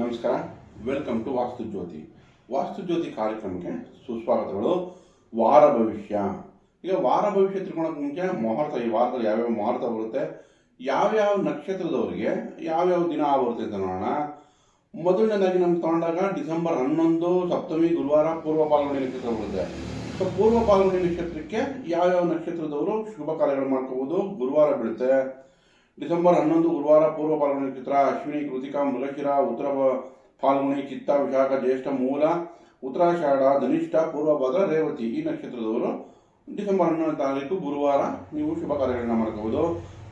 ನಮಸ್ಕಾರ. Welcome to ವಾಸ್ತು ಜ್ಯೋತಿ ವಾಸ್ತು ಜ್ಯೋತಿ ಕಾರ್ಯಕ್ರಮಕ್ಕೆ ಸುಸ್ವಾಗತಗಳು. ವಾರ ಭವಿಷ್ಯ. ಈಗ ವಾರ ಭವಿಷ್ಯ ತಿಳ್ಕೊಳಕ್ಕೆ ಮುಂಚೆ ಮುಹೂರ್ತ, ಈ ವಾರದಲ್ಲಿ ಯಾವ್ಯಾವ ಮುಹೂರ್ತ ಬರುತ್ತೆ, ಯಾವ್ಯಾವ ನಕ್ಷತ್ರದವರಿಗೆ ಯಾವ್ಯಾವ ದಿನ ಬರುತ್ತೆ ಅಂತ ನೋಡೋಣ. ಮೊದಲನೇದಾಗಿ ನಮ್ಗೆ ತಗೊಂಡಾಗ ಡಿಸೆಂಬರ್ ಹನ್ನೊಂದು, ಸಪ್ತಮಿ, ಗುರುವಾರ ಪೂರ್ವ ಪಾಲ್ಗುಣಿ ನಕ್ಷತ್ರ ಬರುತ್ತೆ. ಸೊ ಪೂರ್ವ ಪಾಲ್ಗುಣಿ ನಕ್ಷತ್ರಕ್ಕೆ ಯಾವ್ಯಾವ ನಕ್ಷತ್ರದವರು ಶುಭ ಕಾರ್ಯಗಳು ಮಾಡ್ಕೋಬಹುದು ಗುರುವಾರ ಬೀಳುತ್ತೆ. ಡಿಸೆಂಬರ್ ಹನ್ನೊಂದು, ಗುರುವಾರ ಪೂರ್ವ ಪಾಲ್ಗುಣಿ ಚಿತ್ರ ಅಶ್ವಿನಿ, ಕೃತಿಕಾ, ಮೃಗಶಿರ ಉತ್ತರ ಫಾಲ್ಗುಣಿ ಚಿತ್ತ, ವಿಶಾಖ, ಜ್ಯೇಷ್ಠ, ಮೂಲ ಉತ್ತರಾಷಾಢ ಧನಿಷ್ಠ ಪೂರ್ವಭದ್ರ ರೇವತಿ ಈ ನಕ್ಷತ್ರದವರು ಡಿಸೆಂಬರ್ ಹನ್ನೊಂದನೇ ತಾರೀಕು, ಗುರುವಾರ ನೀವು ಶುಭ ಕಾರ್ಯಗಳನ್ನು ಮಾಡಬಹುದು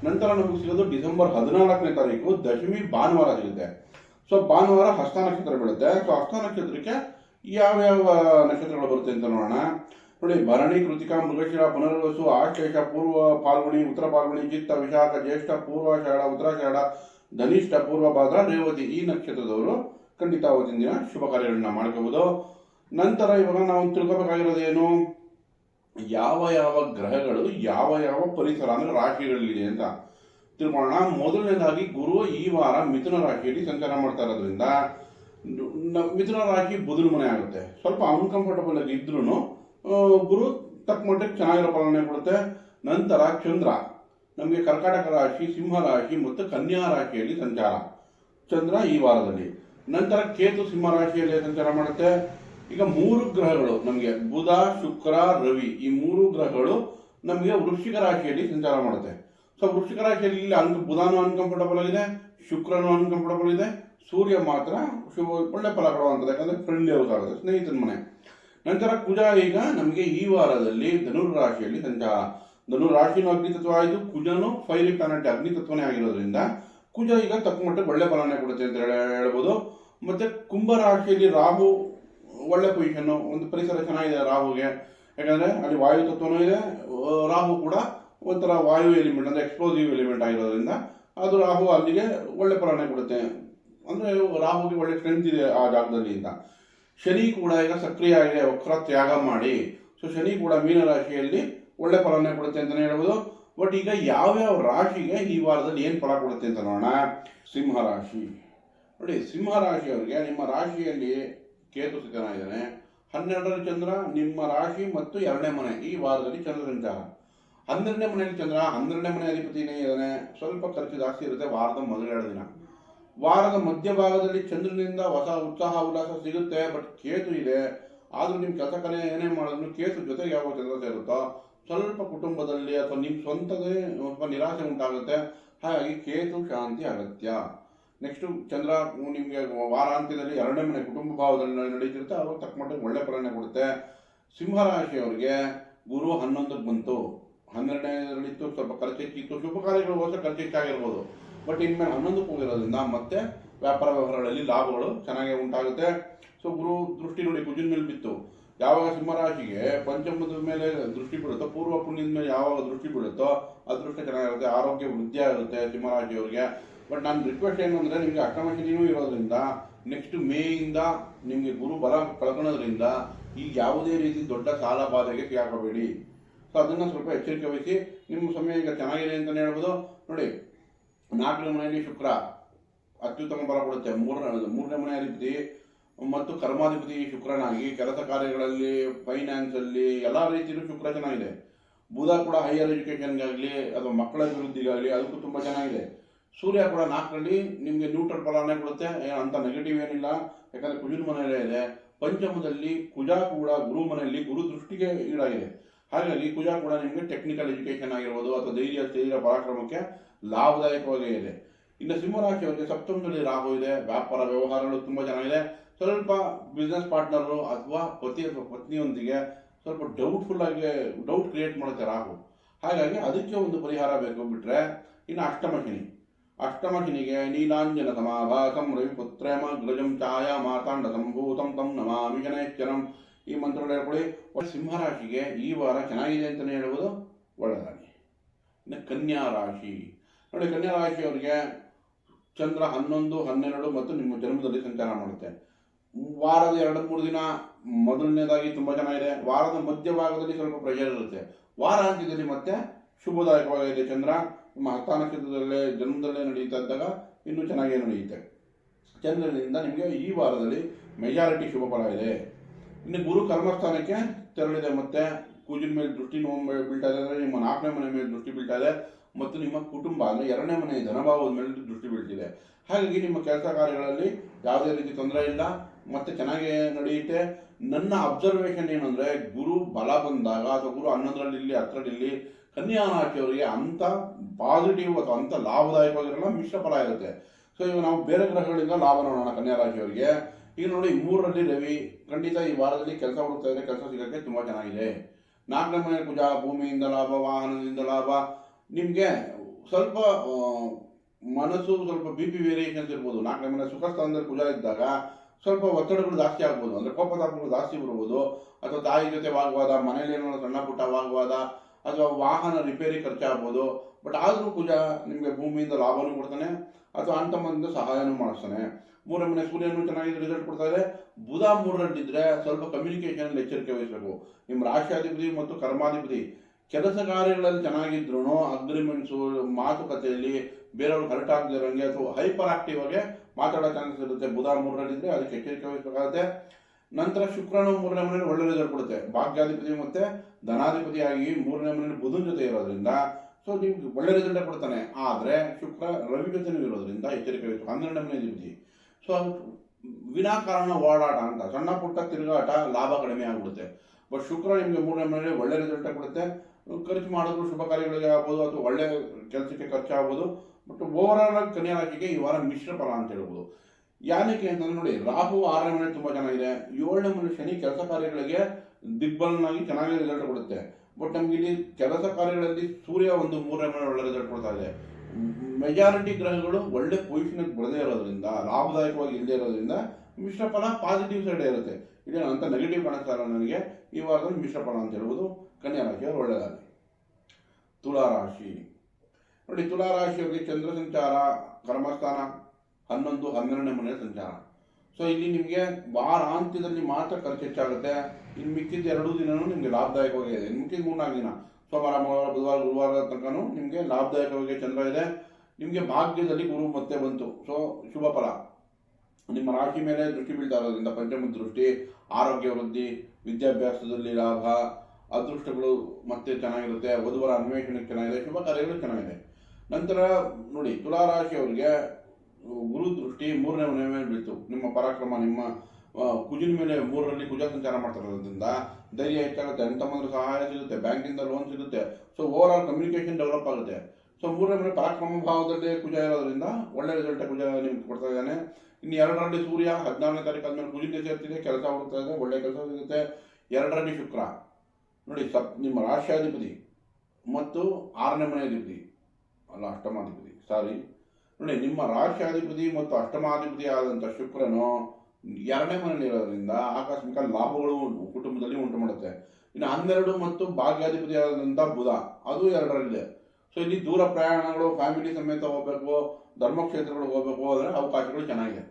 ನಂತರ ನಮಗೆ ಸಿಗೋದು ಡಿಸೆಂಬರ್ ಹದಿನಾಲ್ಕನೇ ತಾರೀಕು, ದಶಮಿ, ಭಾನುವಾರ ಸಿಗುತ್ತೆ. ಸೊ, ಭಾನುವಾರ ಹಸ್ತ ನಕ್ಷತ್ರ ಬೀಳುತ್ತೆ. ಸೊ ಹಸ್ತ ನಕ್ಷತ್ರಕ್ಕೆ ಯಾವ್ಯಾವ ನಕ್ಷತ್ರಗಳು ಬರುತ್ತೆ ಅಂತ ನೋಡೋಣ. ನೋಡಿ, ಭರಣಿ ಕೃತಿಕಾ ಮೃಗಶಿರ ಪುನರ್ವಸು, ಆಶ್ಲೇಷ ಪೂರ್ವ ಪಾಲ್ಗುಣಿ, ಉತ್ತರ ಪಾಲ್ಗುಣಿ, ಚಿತ್ತ ವಿಶಾಖ, ಜ್ಯೇಷ್ಠ ಉತ್ತರ ಉತ್ತರಾಷಾಢ ಧನಿಷ್ಠ ಪೂರ್ವ ಭಾದ್ರ, ರೇವತಿ ಈ ನಕ್ಷತ್ರದವರು ಖಂಡಿತ ಅವತ್ತಿನ ದಿನ ಶುಭ ಕಾರ್ಯಗಳನ್ನ ಮಾಡ್ಕೋಬಹುದು ನಂತರ ಇವಾಗ ನಾವು ತಿಳ್ಕೋಬೇಕಾಗಿರೋದೇನು ಯಾವ ಯಾವ ಗ್ರಹಗಳು, ಯಾವ ಯಾವ ಪರಿಸರ, ಅಂದ್ರೆ ರಾಶಿಗಳಲ್ಲಿದೆ ಅಂತ ತಿಳ್ಕೊಳ್ಳೋಣ. ಮೊದಲನೇದಾಗಿ ಗುರು ಈ ವಾರ ಮಿಥುನ ರಾಶಿಯಲ್ಲಿ ಸಂಚಾರ ಮಾಡ್ತಾ ಇರೋದ್ರಿಂದ ಮಿಥುನ ರಾಶಿ ಬುಧನ ಮನೆ ಆಗುತ್ತೆ. ಸ್ವಲ್ಪ ಅನ್ಕಂಫರ್ಟಬಲ್ ಆಗಿ ಇದ್ರೂ ಗುರು ತಕ್ಕ ಮಟ್ಟಕ್ಕೆ ಚೆನ್ನಾಗಿರೋ ಪಾಲನೆ ಕೊಡುತ್ತೆ. ನಂತರ ಚಂದ್ರ. ನಮಗೆ ಕರ್ಕಾಟಕ ರಾಶಿ, ಸಿಂಹ ರಾಶಿ ಮತ್ತು ಕನ್ಯಾ ರಾಶಿಯಲ್ಲಿ ಸಂಚಾರ. ಚಂದ್ರ ಈ ವಾರದಲ್ಲಿ. ನಂತರ ಕೇತು ಸಿಂಹ ರಾಶಿಯಲ್ಲಿ ಸಂಚಾರ ಮಾಡುತ್ತೆ. ಈಗ ಮೂರು ಗ್ರಹಗಳು ನಮಗೆ ಬುಧ, ಶುಕ್ರ, ರವಿ ಈ ಮೂರು ಗ್ರಹಗಳು ನಮಗೆ ವೃಶ್ಚಿಕ ರಾಶಿಯಲ್ಲಿ ಸಂಚಾರ ಮಾಡುತ್ತೆ. ಸೊ ವೃಶ್ಚಿಕ ರಾಶಿಯಲ್ಲಿ ಇಲ್ಲಿ ಅನ್ ಬುಧನೂ ಅನ್ಕಂಫರ್ಟಬಲ್ ಆಗಿದೆ, ಶುಕ್ರನು ಅನ್ಕಂಫರ್ಟಬಲ್ ಇದೆ. ಸೂರ್ಯ ಮಾತ್ರ ಶುಭ, ಒಳ್ಳೆ ಫಲ ಕೊಡುವಂಥದ್ದು, ಯಾಕಂದರೆ ಫ್ರೆಂಡ್ಲಿ ಹೌಸ್ ಆಗುತ್ತೆ, ಸ್ನೇಹಿತನ ಮನೆ. ನಂತರ ಕುಜ ಈಗ ನಮಗೆ ಈ ವಾರದಲ್ಲಿ ಧನುರ್ ರಾಶಿಯಲ್ಲಿ ಸಂಚಾರ ಧನುರ್ ರಾಶಿನೂ ಅಗ್ನಿತತ್ವ ಆಯಿತು, ಕುಜನು ಫೈಲಿ ಪ್ಲಾನೆಟ್ ಅಗ್ನಿತತ್ವನೇ ಆಗಿರೋದ್ರಿಂದ ಕುಜ ಈಗ ತಕ್ಕ ಮಟ್ಟಕ್ಕೆ ಒಳ್ಳೆ ಫಲನೆ ಕೊಡುತ್ತೆ ಅಂತ ಹೇಳಿ ಹೇಳ್ಬೋದು. ಮತ್ತೆ ಕುಂಭ ರಾಶಿಯಲ್ಲಿ ರಾಹು ಒಳ್ಳೆ ಪೊಸಿಷನ್ನು ಒಂದು ಪರಿಸರ ಚೆನ್ನಾಗಿದೆ ರಾಹುಗೆ. ಯಾಕಂದರೆ ಅಲ್ಲಿ ವಾಯು ತತ್ವನೂ ಇದೆ, ರಾಹು ಕೂಡ ಒಂಥರ ವಾಯು ಎಲಿಮೆಂಟ್ ಅಂದರೆ ಎಕ್ಸ್ಪ್ಲೋಸಿವ್ ಎಲಿಮೆಂಟ್ ಆಗಿರೋದ್ರಿಂದ ಅದು ರಾಹು ಅಲ್ಲಿಗೆ ಒಳ್ಳೆ ಫಲನೆ ಕೊಡುತ್ತೆ. ಅಂದರೆ ರಾಹುಗೆ ಒಳ್ಳೆ ಸ್ಟ್ರೆಂತ್ ಇದೆ ಆ ಜಾಗದಲ್ಲಿ ಅಂತ. ಶನಿ ಕೂಡ ಈಗ ಸಕ್ರಿಯ ಆಗಿದೆ, ವಕ್ರ ತ್ಯಾಗ ಮಾಡಿ. ಸೊ ಶನಿ ಕೂಡ ಮೀನ ರಾಶಿಯಲ್ಲಿ ಒಳ್ಳೆ ಫಲನೇ ಕೊಡುತ್ತೆ ಅಂತಲೇ ಹೇಳ್ಬೋದು. ಬಟ್ ಈಗ ಯಾವ್ಯಾವ ರಾಶಿಗೆ ಈ ವಾರದಲ್ಲಿ ಏನು ಫಲ ಕೊಡುತ್ತೆ ಅಂತ ನೋಡೋಣ. ಸಿಂಹ ರಾಶಿ. ನೋಡಿ, ಸಿಂಹ ರಾಶಿಯವರಿಗೆ ನಿಮ್ಮ ರಾಶಿಯಲ್ಲಿ ಕೇತು ಇದ್ದಾನೆ. ಹನ್ನೆರಡರ ಚಂದ್ರ, ನಿಮ್ಮ ರಾಶಿ ಮತ್ತು ಎರಡನೇ ಮನೆ ಈ ವಾರದಲ್ಲಿ ಚಂದ್ರ ಹನ್ನೆರಡನೇ ಮನೆಯಲ್ಲಿ ಚಂದ್ರ, ಹನ್ನೆರಡನೇ ಮನೆ ಅಧಿಪತಿನೇ ಇದ್ದಾನೆ. ಸ್ವಲ್ಪ ಖರ್ಚು ಜಾಸ್ತಿ ಇರುತ್ತೆ ವಾರದ ಮೊದಲೆರಡು ದಿನ. ವಾರದ ಮಧ್ಯಭಾಗದಲ್ಲಿ ಚಂದ್ರನಿಂದ ಹೊಸ ಉತ್ಸಾಹ, ಉಲ್ಲಾಸ ಸಿಗುತ್ತೆ ಬಟ್ ಕೇತು ಇದೆ. ಆದ್ರೂ ನಿಮ್ಮ ಕೆಲಸ ಕಲೆ ಏನೇ ಮಾಡಿದ್ರು ಕೇತು ಜೊತೆಗೆ ಯಾವಾಗ ಚಂದ್ರ ಸೇರುತ್ತೋ? ಸ್ವಲ್ಪ ಕುಟುಂಬದಲ್ಲಿ ಅಥವಾ ನಿಮ್ಮ ಸ್ವಂತದೇ ಸ್ವಲ್ಪ ನಿರಾಸೆ ಉಂಟಾಗುತ್ತೆ. ಹಾಗಾಗಿ ಕೇತು ಶಾಂತಿ ಅಗತ್ಯ. ನೆಕ್ಸ್ಟ್ ಚಂದ್ರ ನಿಮಗೆ ವಾರಾಂತ್ಯದಲ್ಲಿ ಎರಡನೇ ಮನೆ ಕುಟುಂಬ ಭಾವದಲ್ಲಿ ನಡೀತಿರುತ್ತೆ ಅವ್ರು ತಕ್ಕ ಮಟ್ಟಿಗೆ ಒಳ್ಳೆ ಫಲನೆ ಕೊಡುತ್ತೆ. ಸಿಂಹರಾಶಿಯವರಿಗೆ ಗುರು ಹನ್ನೊಂದಕ್ಕೆ ಬಂತು. ಹನ್ನೆರಡನೇದರಲ್ಲಿತ್ತು, ಸ್ವಲ್ಪ ಖರ್ಚು ಹೆಚ್ಚಿತ್ತು ಶುಭ ಕಾರ್ಯಗಳು ಹೋದ್ರೆ ಖರ್ಚು ಹೆಚ್ಚಾಗಿರ್ಬೋದು ಬಟ್ ಇನ್ಮೇಲೆ ಹನ್ನೊಂದು ಕೂಗಿರೋದ್ರಿಂದ ಮತ್ತೆ ವ್ಯಾಪಾರ ವ್ಯವಹಾರಗಳಲ್ಲಿ ಲಾಭಗಳು ಚೆನ್ನಾಗಿ ಉಂಟಾಗುತ್ತೆ. ಸೊ ಗುರು ದೃಷ್ಟಿ ನೋಡಿ ಕುಜಿನ ಮೇಲೆ ಬಿತ್ತು. ಯಾವಾಗ ಸಿಂಹರಾಶಿಗೆ ಪಂಚಮದ ಮೇಲೆ ದೃಷ್ಟಿ ಬೀಳುತ್ತೋ, ಪೂರ್ವ ಪುಣ್ಯದ ಮೇಲೆ ಯಾವಾಗ ದೃಷ್ಟಿ ಬೀಳುತ್ತೋ, ಅದೃಷ್ಟ ಚೆನ್ನಾಗಿರುತ್ತೆ, ಆರೋಗ್ಯ ವೃದ್ಧಿ ಆಗುತ್ತೆ ಸಿಂಹರಾಶಿಯವರಿಗೆ. ಬಟ್ ನನ್ನ ರಿಕ್ವೆಸ್ಟ್ ಏನು ಅಂದರೆ, ನಿಮಗೆ ಅಷ್ಟಮಶಿನಿಯೂ ಇರೋದ್ರಿಂದ ನೆಕ್ಸ್ಟ್ ಮೇಯಿಂದ ನಿಮಗೆ ಗುರು ಬಲ ಕಳ್ಕೊಳೋದ್ರಿಂದ ಈ ಯಾವುದೇ ರೀತಿ ದೊಡ್ಡ ಸಾಲ ಬಾಧೆಗೆ ಸಿಗಾಕಬೇಡಿ ಸೊ ಅದನ್ನು ಸ್ವಲ್ಪ ಎಚ್ಚರಿಕೆ ವಹಿಸಿ, ನಿಮ್ಮ ಸಮಯ ಈಗ ಚೆನ್ನಾಗಿದೆ ಅಂತಲೇ ಹೇಳ್ಬೋದು. ನೋಡಿ ನಾಲ್ಕನೇ ಮನೆಯಲ್ಲಿ ಶುಕ್ರ, ಅತ್ಯುತ್ತಮ ಫಲ ಕೊಡುತ್ತೆ. ಮೂರನೇ ಮೂರನೇ ಮನೆ ಅಧಿಪತಿ ಮತ್ತು ಕರ್ಮಾಧಿಪತಿ ಶುಕ್ರನಾಗಿ ಕೆಲಸ ಕಾರ್ಯಗಳಲ್ಲಿ ಫೈನಾನ್ಸಲ್ಲಿ ಎಲ್ಲ ರೀತಿಯಲ್ಲೂ ಶುಕ್ರ ಚೆನ್ನಾಗಿದೆ. ಬುಧ ಕೂಡ ಹೈಯರ್ ಎಜುಕೇಷನ್ಗಾಗಲಿ ಅಥವಾ ಮಕ್ಕಳ ಅಭಿವೃದ್ಧಿಗಾಗಲಿ ಅದಕ್ಕೂ ತುಂಬ ಚೆನ್ನಾಗಿದೆ. ಸೂರ್ಯ ಕೂಡ ನಾಲ್ಕರಲ್ಲಿ ನಿಮಗೆ ನ್ಯೂಟ್ರಲ್ ಫಲನೇ ಕೊಡುತ್ತೆ. ಅಂತ ನೆಗೆಟಿವ್ ಏನಿಲ್ಲ. ಯಾಕಂದರೆ ಕುಜುನ ಮನೆಯಲ್ಲೇ ಇದೆ. ಪಂಚಮದಲ್ಲಿ ಕುಜ ಕೂಡ ಗುರು ಮನೆಯಲ್ಲಿ ಗುರು ದೃಷ್ಟಿಗೆ ಈಡಾಗಿದೆ. ಹಾಗಾಗಿ ಕುಜ ಕೂಡ ನಿಮಗೆ ಟೆಕ್ನಿಕಲ್ ಎಜುಕೇಷನ್ ಆಗಿರ್ಬೋದು, ಅಥವಾ ಧೈರ್ಯ, ಸ್ಥೈರ್ಯ, ಪರಾಕ್ರಮಕ್ಕೆ ಲಾಭದಾಯಕವಾಗೇ ಇದೆ. ಇನ್ನು ಸಿಂಹರಾಶಿಯವರಿಗೆ ಸಪ್ತಮದಲ್ಲಿ ರಾಹು ಇದೆ. ವ್ಯಾಪಾರ ವ್ಯವಹಾರಗಳು ತುಂಬ ಚೆನ್ನಾಗಿದೆ. ಸ್ವಲ್ಪ ಬಿಸ್ನೆಸ್ ಪಾರ್ಟ್ನರು ಅಥವಾ ಪತಿ ಅಥವಾ ಪತ್ನಿಯೊಂದಿಗೆ ಸ್ವಲ್ಪ ಡೌಟ್ಫುಲ್ ಆಗಿ ಡೌಟ್ ಕ್ರಿಯೇಟ್ ಮಾಡುತ್ತೆ ರಾಹು. ಹಾಗಾಗಿ ಅದಕ್ಕೆ ಒಂದು ಪರಿಹಾರ ಬೇಕು ಬಿಟ್ಟರೆ ಇನ್ನು ಅಷ್ಟಮಹಿನಿ ಅಷ್ಟಮಹಿನಿಗೆ ಅಷ್ಟಮ ಶನಿಗೆ ನೀಲಾಂಜನ ಸಮಾಭಾಸಂ, ರವಿಪುತ್ರೇಮ ಗ್ರಜಂ ಛಾಯಾ, ಮಾತಾಂಡ ಸಂಭೂತಂ, ತಂ ನಮಾಮಿ ಶನೈಶ್ಚರಂ. ಈ ಮಂತ್ರ ಹೇಳ್ಕೊಳ್ಳಿ. ಸಿಂಹರಾಶಿಗೆ ಈ ವಾರ ಚೆನ್ನಾಗಿದೆ ಅಂತಲೇ ಹೇಳುವುದು ಒಳ್ಳೆಯದಾಗಿ ಇನ್ನು ಕನ್ಯಾ ರಾಶಿ. ನೋಡಿ, ಕನ್ಯಾ ರಾಶಿಯವರಿಗೆ ಚಂದ್ರ ಹನ್ನೊಂದು, ಹನ್ನೆರಡು ಮತ್ತು ನಿಮ್ಮ ಜನ್ಮದಲ್ಲಿ ಸಂಚಾರ ಮಾಡುತ್ತೆ. ವಾರದ ಎರಡು ಮೂರು ದಿನ, ಮೊದಲನೇದಾಗಿ ತುಂಬ ಚೆನ್ನಾಗಿದೆ ವಾರದ ಮಧ್ಯಭಾಗದಲ್ಲಿ ಸ್ವಲ್ಪ ಪ್ರೆಷರ್ ಇರುತ್ತೆ. ವಾರಾಂತ್ಯದಲ್ಲಿ ಮತ್ತೆ ಶುಭದಾಯಕವಾಗಿದೆ ಚಂದ್ರ. ನಿಮ್ಮ ಹಸ್ತ ನಕ್ಷತ್ರದಲ್ಲೇ ಜನ್ಮದಲ್ಲೇ ನಡೆಯುತ್ತಾ ಇದ್ದಾಗ ಇನ್ನೂ ಚೆನ್ನಾಗೇ ನಡೆಯುತ್ತೆ. ಚಂದ್ರನಿಂದ ನಿಮಗೆ ಈ ವಾರದಲ್ಲಿ ಮೆಜಾರಿಟಿ ಶುಭ ಫಲ ಇದೆ. ಇನ್ನು ಗುರು ಕರ್ಮಸ್ಥಾನಕ್ಕೆ ತೆರಳಿದೆ ಮತ್ತೆ. ಕೂಜಿನ ಮೇಲೆ ದೃಷ್ಟಿ ನೋವು ಬೀಳ್ತಾ ಇದೆ ನಿಮ್ಮ ನಾಲ್ಕನೇ ಮನೆ ಮೇಲೆ ದೃಷ್ಟಿ ಬೀಳ್ತಾ ಇದೆ. ಮತ್ತು ನಿಮ್ಮ ಕುಟುಂಬ, ಅಂದರೆ ಎರಡನೇ ಮನೆ ಧನಭಾವದ ಮೇಲೆ ದೃಷ್ಟಿ ಬೀಳ್ತಿದೆ. ಹಾಗಾಗಿ ನಿಮ್ಮ ಕೆಲಸ ಕಾರ್ಯಗಳಲ್ಲಿ ಯಾವುದೇ ರೀತಿ ತೊಂದರೆ ಇಲ್ಲ, ಮತ್ತೆ ಚೆನ್ನಾಗಿ ನಡೆಯುತ್ತೆ. ನನ್ನ ಅಬ್ಸರ್ವೇಷನ್ ಏನಂದ್ರೆ, ಗುರು ಬಲ ಬಂದಾಗ ಅಥವಾ ಗುರು ಹನ್ನೊಂದರಲ್ಲಿ ಇಲ್ಲಿ ಹತ್ತರಲ್ಲಿ ಕನ್ಯಾ ರಾಶಿಯವರಿಗೆ ಅಂತ ಪಾಸಿಟಿವ್ ಅಥವಾ ಅಂಥ ಲಾಭದಾಯಕವಾಗಿರಲ್ಲ ಮಿಶ್ರ ಫಲ ಇರುತ್ತೆ. ಸೊ ಇವಾಗ ನಾವು ಬೇರೆ ಗ್ರಹಗಳಿಂದ ಲಾಭ ನೋಡೋಣ ಕನ್ಯಾ ರಾಶಿಯವರಿಗೆ ಈಗ ನೋಡಿ, ಮೂರರಲ್ಲಿ ರವಿ, ಖಂಡಿತ ಈ ವಾರದಲ್ಲಿ ಕೆಲಸ ಹುಡುಕ್ತಾ ಇದ್ರೆ ಕೆಲಸ ಸಿಗೋಕ್ಕೆ ತುಂಬ ಚೆನ್ನಾಗಿದೆ. ನಾಲ್ಕನೇ ಮನೆ ಪೂಜಾ ಭೂಮಿಯಿಂದ ಲಾಭ, ವಾಹನದಿಂದ ಲಾಭ ನಿಮಗೆ ಸ್ವಲ್ಪ ಮನಸ್ಸು ಸ್ವಲ್ಪ ಬಿ ಪಿ ವೇರಿಯೇಷನ್ಸ್ ಇರ್ಬೋದು. ನಾಲ್ಕು ಮನೆ ಸುಖ ಸ್ಥಾನದಲ್ಲಿ ಇದ್ದಾಗ ಸ್ವಲ್ಪ ಒತ್ತಡಗಳು ಜಾಸ್ತಿ ಆಗ್ಬೋದು. ಅಂದರೆ ಕೋಪತಾಪಗಳು ಜಾಸ್ತಿ ಬರ್ಬೋದು. ಅಥವಾ ತಾಯಿ ಜೊತೆ ವಾಗ್ವಾದ, ಮನೇಲಿ ಏನೋ ಸಣ್ಣ ಪುಟ್ಟ ವಾಗ್ವಾದ, ಅಥವಾ ವಾಹನ ರಿಪೇರಿ ಖರ್ಚಾಗ್ಬೋದು. ಬಟ್ ಆದರೂ ಕುಜ ನಿಮಗೆ ಭೂಮಿಯಿಂದ ಲಾಭನೂ ಕೊಡ್ತಾನೆ, ಅಥವಾ ಅಂತಮ್ಮನಿಂದ ಸಹಾಯನೂ ಮಾಡಿಸ್ತಾನೆ. ಮೂರನೇ ಮನೆ ಸೂರ್ಯನು ಚೆನ್ನಾಗಿ ರಿಸಲ್ಟ್ ಕೊಡ್ತಾ ಇದೆ. ಬುಧ ಮೂರರಲ್ಲಿದ್ದರೆ ಸ್ವಲ್ಪ ಕಮ್ಯುನಿಕೇಷನ್ ಎಚ್ಚರಿಕೆ ವಹಿಸಬೇಕು. ನಿಮ್ಮ ರಾಷ್ಟ್ರಾಧಿಪತಿ ಮತ್ತು ಕರ್ಮಾಧಿಪತಿ ಕೆಲಸ ಕಾರ್ಯಗಳಲ್ಲಿ ಚೆನ್ನಾಗಿದ್ರು ಅಗ್ರಿಮೆಂಟ್ಸು ಮಾತುಕತೆಯಲ್ಲಿ ಬೇರೆಯವ್ರು ಹರ್ಟ್ ಆಗದಿರೋಂಗೆ ಅಥವಾ ಹೈಪರ್ ಆಕ್ಟಿವ್ ಆಗಿ ಮಾತಾಡೋ ಚಾನ್ಸಸ್ ಇರುತ್ತೆ. ಬುಧ ಮೂರರಲ್ಲಿದ್ದರೆ ಅದಕ್ಕೆ ಎಚ್ಚರಿಕೆ ನಂತರ ಶುಕ್ರನು ಮೂರನೇ ಮನೆಯಲ್ಲಿ ಒಳ್ಳೆ ರಿಸಲ್ಟ್ ಕೊಡುತ್ತೆ ಭಾಗ್ಯಾಧಿಪತಿ ಮತ್ತೆ ಧನಾಧಿಪತಿಯಾಗಿ ಮೂರನೇ ಮನೆಯಲ್ಲಿ ಬುಧನ ಜೊತೆ ಇರೋದ್ರಿಂದ ಸೊ ನಿಮ್ಗೆ ಒಳ್ಳೆ ರಿಸಲ್ಟ್ ಕೊಡ್ತಾನೆ. ಆದರೆ ಶುಕ್ರ ರವಿ ಜೊತೆನೂ ಇರೋದ್ರಿಂದ ಎಚ್ಚರಿಕೆ ವಹಿಸಬೇಕು ಹನ್ನೆರಡನೇ ಮನೆ ಅಧಿಪತಿ. ಸೊ ವಿನಾಕಾರಣ ಓಡಾಟ ಅಂತ. ಸಣ್ಣ ಪುಟ್ಟ ತಿರುಗಾಟ ಲಾಭ ಕಡಿಮೆ ಆಗ್ಬಿಡುತ್ತೆ. ಬಟ್ ಶುಕ್ರ ನಿಮಗೆ ಮೂರನೇ ಮನೆಯಲ್ಲಿ ಒಳ್ಳೆ ರಿಸಲ್ಟ್ ಕೊಡುತ್ತೆ. ಖರ್ಚು ಮಾಡೋದು ಶುಭ ಕಾರ್ಯಗಳಿಗೆ ಆಗ್ಬೋದು ಅಥವಾ ಒಳ್ಳೆ ಕೆಲಸಕ್ಕೆ ಖರ್ಚಾಗ್ಬೋದು. ಬಟ್ ಓವರ್ ಆಲ್ ಕನ್ಯಾ ರಾಶಿಗೆ ಈ ವಾರ ಮಿಶ್ರ ಫಲ ಅಂತ ಹೇಳ್ಬೋದು. ಯಾನಕ್ಕೆ ಅಂತಂದ್ರೆ ನೋಡಿ, ರಾಹು ಆರನೇ ಮನೆ ತುಂಬಾ ಚೆನ್ನಾಗಿದೆ. ಏಳನೇ ಮನೆ ಶನಿ ಕೆಲಸ ಕಾರ್ಯಗಳಿಗೆ ದಿಗ್ಬಲನಾಗಿ ಚೆನ್ನಾಗಿ ರಿಸಲ್ಟ್ ಕೊಡುತ್ತೆ. ಬಟ್ ನಮ್ಗೆ ಇಲ್ಲಿ ಕೆಲಸ ಕಾರ್ಯಗಳಲ್ಲಿ ಸೂರ್ಯ ಒಂದು ಮೂರನೇ ಮನೆ ಒಳ್ಳೆ ರಿಸಲ್ಟ್ ಕೊಡ್ತಾ ಇದೆ. ಮೆಜಾರಿಟಿ ಗ್ರಹಗಳು ಒಳ್ಳೆ ಪೊಸಿಷನ್ಗೆ ಬರದೇ ಇರೋದ್ರಿಂದ, ಲಾಭದಾಯಕವಾಗಿ ಇಲ್ಲದೆ ಇರೋದ್ರಿಂದ ಮಿಶ್ರ ಫಲ ಪಾಸಿಟಿವ್ ಸೈಡ್ ಇರುತ್ತೆ. ಇದೇನಂತ ನೆಗೆಟಿವ್ ಕಾಣಿಸ್ತಾ ಇಲ್ಲ ನನಗೆ. ಈ ವಾರದಲ್ಲಿ ಮಿಶ್ರ ಫಲ ಅಂತ ಹೇಳ್ಬೋದು. ಕನ್ಯಾ ರಾಶಿಯವರು ಒಳ್ಳೆಯದಾಗಲಿ ತುಲಾ ರಾಶಿ ನೋಡಿ ತುಲಾ ರಾಶಿಯವರಿಗೆ ಚಂದ್ರ ಸಂಚಾರ, ಕರ್ಮಸ್ಥಾನ, ಹನ್ನೊಂದು, ಹನ್ನೆರಡನೇ ಮನೆ ಸಂಚಾರ. ಸೊ ಇಲ್ಲಿ ನಿಮಗೆ ವಾರಾಂತ್ಯದಲ್ಲಿ ಮಾತ್ರ ಖರ್ಚು ಹೆಚ್ಚಾಗುತ್ತೆ. ಇನ್ನು ಮಿಕ್ಕಿದ ಎರಡು ದಿನವೂ ನಿಮಗೆ ಲಾಭದಾಯಕವಾಗಿದೆ ಮಿಕ್ಕಿದ ಮೂರ್ನಾಲ್ಕು ದಿನ. ಸೋಮವಾರ, ಮಂಗಳವಾರ, ಬುಧವಾರ, ಗುರುವಾರ ತನಕನೂ ನಿಮಗೆ ಲಾಭದಾಯಕವಾಗಿ ಚಂದ್ರ ಇದೆ. ನಿಮಗೆ ಭಾಗ್ಯದಲ್ಲಿ ಗುರು ಮತ್ತೆ ಬಂತು. ಸೊ ಶುಭ ಫಲ. ನಿಮ್ಮ ರಾಶಿ ಮೇಲೆ ದೃಷ್ಟಿ ಬೀಳ್ತಾ ಇರೋದ್ರಿಂದ ಪಂಚಮ ದೃಷ್ಟಿ, ಆರೋಗ್ಯ ವೃದ್ಧಿ, ವಿದ್ಯಾಭ್ಯಾಸದಲ್ಲಿ ಲಾಭ ಅದೃಷ್ಟಗಳು ಮತ್ತೆ ಚೆನ್ನಾಗಿರುತ್ತೆ, ವಧುವರ ಅನ್ವೇಷಣೆ ಚೆನ್ನಾಗಿದೆ, ಶುಭ ಕಾರ್ಯಗಳು ಚೆನ್ನಾಗಿದೆ. ನಂತರ ನೋಡಿ ತುಲಾ ರಾಶಿಯವರಿಗೆ ಗುರು ದೃಷ್ಟಿ ಮೂರನೇ ಮನೆ ಮೇಲೆ ಬೀಳ್ತು. ನಿಮ್ಮ ಪರಾಕ್ರಮ, ನಿಮ್ಮ ಕುಜಿನ ಮೇಲೆ ಮೂರರಲ್ಲಿ ಕುಜ ಸಂಚಾರ ಮಾಡ್ತಿರೋದ್ರಿಂದ ಧೈರ್ಯ ಹೆಚ್ಚಾಗುತ್ತೆ ಅಂತಮ್ಮಂದ್ರ ಸಹಾಯ ಸಿಗುತ್ತೆ ಬ್ಯಾಂಕಿಂದ ಲೋನ್ ಸಿಗುತ್ತೆ. So overall communication develop ಆಗುತ್ತೆ. ಸೊ ಮೂರನೇ ಮನೆ ಪರಾಕ್ರಮ ಭಾವದಲ್ಲಿ ಕುಜ ಇರೋದ್ರಿಂದ ಒಳ್ಳೆ ರಿಸಲ್ಟ್ ಕುಜ ನಿಮ್ಗೆ ಕೊಡ್ತಾ ಇದ್ದಾನೆ. ಇನ್ನು ಎರಡರಲ್ಲಿ ಸೂರ್ಯ, ಹದಿನಾರನೇ ತಾರೀಕು ಆದ್ಮೇಲೆ ಕುಜಿನ ಸೇರ್ತಿದೆ, ಕೆಲಸ ಹುಡುಕ್ತಾ ಇದೆ, ಒಳ್ಳೆ ಕೆಲಸ ಸಿಗುತ್ತೆ. ಎರಡರಲ್ಲಿ ಶುಕ್ರ. ನೋಡಿ ಸಪ್ ನಿಮ್ಮ ರಾಷ್ಟ್ರಾಧಿಪತಿ ಮತ್ತು ಆರನೇ ಮನೆ ಅಧಿಪತಿ ಅಲ್ಲ ಅಷ್ಟಮಾಧಿಪತಿ ಸಾರಿ ನೋಡಿ, ನಿಮ್ಮ ರಾಷ್ಟ್ರಾಧಿಪತಿ ಮತ್ತು ಅಷ್ಟಮಾಧಿಪತಿ ಆದಂಥ ಶುಕ್ರನು ಎರಡನೇ ಮನೆಯಲ್ಲಿ ಇರೋದ್ರಿಂದ ಆಕಸ್ಮಿಕ ಲಾಭಗಳು ಕುಟುಂಬದಲ್ಲಿ ಉಂಟು ಮಾಡುತ್ತೆ. ಇನ್ನು ಹನ್ನೆರಡು ಮತ್ತು ಭಾಗ್ಯಾಧಿಪತಿ ಆದಂಥ ಬುಧ, ಅದು ಎರಡರಲ್ಲಿದೆ. ಸೊ ಇಲ್ಲಿ ದೂರ ಪ್ರಯಾಣಗಳು ಫ್ಯಾಮಿಲಿ ಸಮೇತ ಹೋಗಬೇಕು ಧರ್ಮಕ್ಷೇತ್ರಗಳಿಗೆ ಹೋಗಬೇಕು ಅಂದರೆ ಅವಕಾಶಗಳು ಚೆನ್ನಾಗಿದೆ.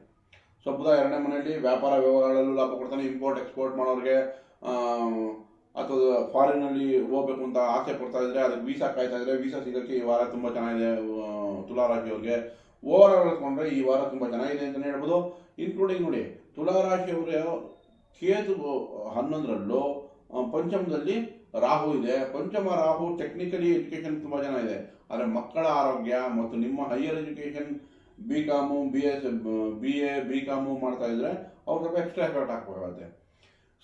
ಸೊ ಬುಧ ಎರಡನೇ ಮನೆಯಲ್ಲಿ ವ್ಯಾಪಾರ ವ್ಯವಹಾರಗಳಲ್ಲೂ ಲಾಭ ಕೊಡ್ತಾನೆ ಇಂಪೋರ್ಟ್ ಎಕ್ಸ್ಪೋರ್ಟ್ ಮಾಡೋರಿಗೆ ಅಥವಾ ಫಾರಿನಲ್ಲಿ ಹೋಗ್ಬೇಕು ಅಂತ ಆಸೆ ಪಡ್ತಾ ಇದ್ರೆ, ಅದಕ್ಕೆ ವೀಸಾ ಕಾಯ್ತಾ ಇದ್ರೆ ವೀಸಾ ಸಿಗೋಕ್ಕೆ ಈ ವಾರ ತುಂಬ ಚೆನ್ನಾಗಿದೆ ತುಲಾರಾಶಿಯವ್ರಿಗೆ ತುಲಾ ರಾಶಿಯವ್ರಿಗೆ ಓವರ್ ಆಲ್ ಹೇಳ್ಕೊಂಡ್ರೆ ಈ ವಾರ ತುಂಬ ಚೆನ್ನಾಗಿದೆ ಅಂತಲೇ ಹೇಳ್ಬೋದು. ಇನ್ಕ್ಲೂಡಿಂಗ್ ನೋಡಿ ತುಲಾ ರಾಶಿಯವರು ಕೇತು ಹನ್ನೊಂದರಲ್ಲೂ ಪಂಚಮದಲ್ಲಿ ರಾಹು ಇದೆ. ಪಂಚಮ ರಾಹು ಟೆಕ್ನಿಕಲಿ ಎಜುಕೇಷನ್ ತುಂಬ ಚೆನ್ನಾಗಿದೆ. ಆದರೆ ಮಕ್ಕಳ ಆರೋಗ್ಯ ಮತ್ತು ನಿಮ್ಮ higher education B com B S B A B com ಮಾಡ್ತಾ ಇದ್ರೆ, ಅವ್ರು ಸ್ವಲ್ಪ ಎಕ್ಸ್ಟ್ರಾ ಎಫರ್ಟ್ ಹಾಕಬೇಕಾಗುತ್ತೆ.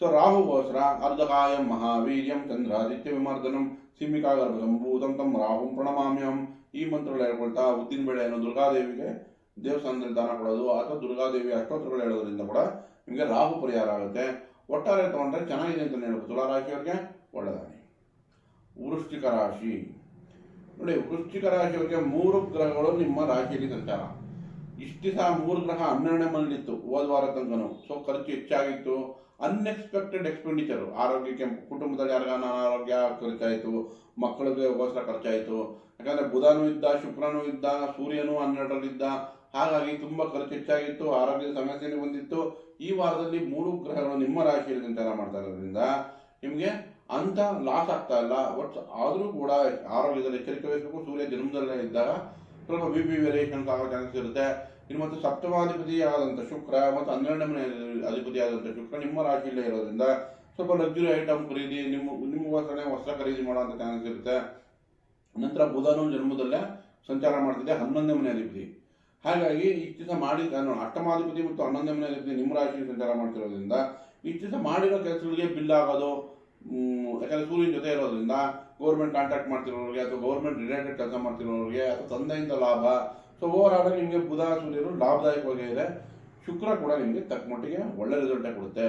ಸೊ ರಾಹುಗೋಸ್ಕರ ಅರ್ಧಕಾಯಂ ಮಹಾವೀರ್ಯಂ ಚಂದ್ರಾದಿತ್ಯ ವಿಮರ್ದನಂ ಸಿಂಹಿಕಾಗರ್ಭ ಸಂಭೂತಂ ತಂ ರಾಹುಂ ಪ್ರಣಮಾಮ್ಯಂ ಈ ಮಂತ್ರಗಳು ಹೇಳ್ಕೊಳ್ತಾ ಉದ್ದಿನ ಬೆಳೆಯನ್ನು ದುರ್ಗಾದೇವಿಗೆ ದೇವಸ್ಥಾನದಲ್ಲಿ ದಾನ ಕೊಡೋದು ಅಥವಾ ದುರ್ಗಾದೇವಿ ಅಷ್ಟೋತ್ತರಗಳು ಹೇಳೋದ್ರಿಂದ ಕೂಡ ನಿಮಗೆ ರಾಹು ಪರಿಹಾರ ಆಗುತ್ತೆ. ಒಟ್ಟಾರೆ ತಗೊಂಡ್ರೆ ಚೆನ್ನಾಗಿದೆ ಅಂತ ಹೇಳ್ಬೋದು ತುಲಾ ರಾಶಿಯವರಿಗೆ ಒಳ್ಳೆದಾಗಿ ವೃಶ್ಚಿಕ ರಾಶಿ. ನೋಡಿ, ವೃಶ್ಚಿಕ ರಾಶಿಯವರಿಗೆ ಮೂರು ಗ್ರಹಗಳು ನಿಮ್ಮ ರಾಶಿಯಲ್ಲಿ ಸಂಚಾರ. ಇಷ್ಟಿಸ ಮೂರು ಗ್ರಹ ಹನ್ನೆರಡನೇ ಮನೇಲಿತ್ತು ಹೋದ ವಾರ ತನಕನು. ಸೊ ಖರ್ಚು ಹೆಚ್ಚಾಗಿತ್ತು. ಅನ್ಎಕ್ಸ್ಪೆಕ್ಟೆಡ್ ಎಕ್ಸ್ಪೆಂಡಿಚರ್ ಆರೋಗ್ಯಕ್ಕೆ ಕುಟುಂಬದಲ್ಲಿ ಯಾರಿಗಾನ ಅನಾರೋಗ್ಯ ಖರ್ಚಾಯಿತು ಮಕ್ಕಳಿಗೋಸ್ಕರ ಖರ್ಚಾಯಿತು. ಯಾಕಂದರೆ ಬುಧನೂ ಇದ್ದ, ಶುಕ್ರನೂ ಇದ್ದ, ಸೂರ್ಯನೂ ಹನ್ನೆರಡರಲ್ಲಿದ್ದ. ಹಾಗಾಗಿ ತುಂಬ ಖರ್ಚು ಹೆಚ್ಚಾಗಿತ್ತು, ಆರೋಗ್ಯದ ಸಮಸ್ಯೆನೂ ಬಂದಿತ್ತು. ಈ ವಾರದಲ್ಲಿ ಮೂರು ಗ್ರಹಗಳು ನಿಮ್ಮ ರಾಶಿಯಲ್ಲಿ ಸಂಚಾರ ಮಾಡ್ತಾ ಇರೋದ್ರಿಂದ ನಿಮಗೆ ಅಂತ ಲಾಸ್ ಆಗ್ತಾ ಇಲ್ಲ. ಬಟ್ ಆದರೂ ಕೂಡ ಆರೋಗ್ಯದಲ್ಲಿ ಎಚ್ಚರಿಕೆ ವಹಿಸಬೇಕು. ಸೂರ್ಯ ಜನ್ಮದಲ್ಲೇ ಇದ್ದಾಗ ಸ್ವಲ್ಪ ಬಿ ಪಿ ವೇರಿಯೇಷನ್ಸ್ ಆಗೋ ಚಾನ್ಸಸ್ ಇರುತ್ತೆ. ಇನ್ನು ಮತ್ತು ಸಪ್ತಮಾಧಿಪತಿಯಾದಂಥ ಶುಕ್ರ ಮತ್ತು ಹನ್ನೆರಡನೇ ಮನೆ ಅಧಿಪತಿಯಾದಂಥ ಶುಕ್ರ ನಿಮ್ಮ ರಾಶಿಯಲ್ಲೇ ಇರೋದ್ರಿಂದ ಸ್ವಲ್ಪ ಲಕ್ಸುರಿ ಐಟಮ್ ಖರೀದಿ, ನಿಮ್ಮ ನಿಮಗೋಸ್ಕರ ವಸ್ತ್ರ ಖರೀದಿ ಮಾಡುವಂಥ ಚಾನ್ಸ್ ಇರುತ್ತೆ. ನಂತರ ಬುಧನು ಜನ್ಮದಲ್ಲೇ ಸಂಚಾರ ಮಾಡ್ತಿದೆ ಹನ್ನೊಂದನೇ ಮನೆ ಅಧಿಪತಿ. ಹಾಗಾಗಿ ಇಷ್ಟು ಮಾಡಿದ ಅಷ್ಟಮಾಧಿಪತಿ ಮತ್ತು ಹನ್ನೊಂದನೇ ಮನೆ ಅಧಿಪತಿ ನಿಮ್ಮ ರಾಶಿಯಲ್ಲಿ ಸಂಚಾರ ಮಾಡ್ತಿರೋದ್ರಿಂದ ಇಷ್ಟು ಮಾಡಿರೋ ಕೆಲಸಗಳಿಗೆ ಬಿಲ್ ಆಗೋದು ಯಾಕಂದ್ರೆ ಸೂರ್ಯನ ಜೊತೆ ಇರೋದ್ರಿಂದ ಗೌರ್ಮೆಂಟ್ ಕಾಂಟ್ಯಾಕ್ಟ್ ಮಾಡ್ತಿರೋರಿಗೆ ಅಥವಾ ಗೌರ್ಮೆಂಟ್ ರಿಲೇಟೆಡ್ ಕೆಲಸ ಮಾಡ್ತಿರೋರಿಗೆ ಅಥವಾ ತಂದೆಯಿಂದ ಲಾಭ ಸೊ ಓವರ್ ಆಲ್ ನಿಮಗೆ ಬುಧ ಸೂರ್ಯರು ಲಾಭದಾಯಕವಾಗೇ ಇದೆ. ಶುಕ್ರ ಕೂಡ ನಿಮಗೆ ತಕ್ಕ ಮಟ್ಟಿಗೆ ಒಳ್ಳೆ ರಿಸಲ್ಟೇ ಕೊಡುತ್ತೆ.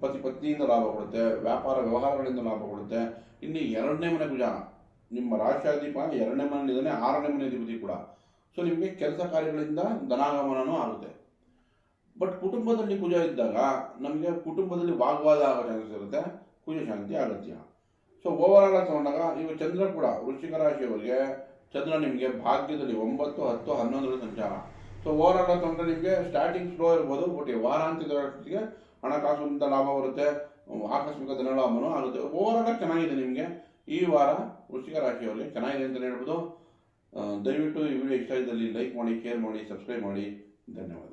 ಪತಿ ಪತ್ನಿಯಿಂದ ಲಾಭ ಕೊಡುತ್ತೆ, ವ್ಯಾಪಾರ ವ್ಯವಹಾರಗಳಿಂದ ಲಾಭ ಕೊಡುತ್ತೆ. ಇನ್ನು ಎರಡನೇ ಮನೆ ಭುಜ ನಿಮ್ಮ ರಾಶಾಧಿಪ ಎರಡನೇ ಮನೆ ಇದ್ದಾನೆ ಆರನೇ ಮನೆ ಅಧಿಪತಿ ಕೂಡ. ಸೊ ನಿಮಗೆ ಕೆಲಸ ಕಾರ್ಯಗಳಿಂದ ಧನಾಗಮನನೂ ಆಗುತ್ತೆ. ಬಟ್ ಕುಟುಂಬದಲ್ಲಿ ಕುಜ ಇದ್ದಾಗ ನಮಗೆ ಕುಟುಂಬದಲ್ಲಿ ವಾಗ್ವಾದ ಆಗೋ ಚಾನ್ಸಸ್ ಇರುತ್ತೆ. ಶಾಂತಿ ಅಗತ್ಯ. ಸೊ ಓವರ್ ಆಲ್ ತಗೊಂಡಾಗ ಇವಾಗ ಚಂದ್ರ ಕೂಡ ವೃಶ್ಚಿಕ ರಾಶಿಯವರಿಗೆ ಚಂದ್ರ ನಿಮಗೆ ಭಾಗ್ಯದಲ್ಲಿ ಒಂಬತ್ತು, ಹತ್ತು ಹನ್ನೊಂದರ ಸಂಚಾರ. ಸೊ ಓವರ್ ಆಲ್ ನಿಮಗೆ ಸ್ಟಾರ್ಟಿಂಗ್ ಸ್ಲೋ ಇರ್ಬೋದು ಬಟ್ ಹಣಕಾಸು ಅಂತ ಲಾಭ ಬರುತ್ತೆ, ಆಕಸ್ಮಿಕ ಧನಲಾಭನೂ ಆಗುತ್ತೆ. ಓವರ್ ಆಲ್ ಚೆನ್ನಾಗಿದೆ ನಿಮಗೆ. ಈ ವಾರ ವೃಶ್ಚಿಕ ರಾಶಿಯವರಿಗೆ ಚೆನ್ನಾಗಿದೆ ಅಂತಲೇ ಹೇಳ್ಬೋದು. ದಯವಿಟ್ಟು ಈ ವಿಡಿಯೋ ಇಷ್ಟ ಇದ್ದಲ್ಲಿ ಲೈಕ್ ಮಾಡಿ ಶೇರ್ ಮಾಡಿ ಸಬ್ಸ್ಕ್ರೈಬ್ ಮಾಡಿ. ಧನ್ಯವಾದಗಳು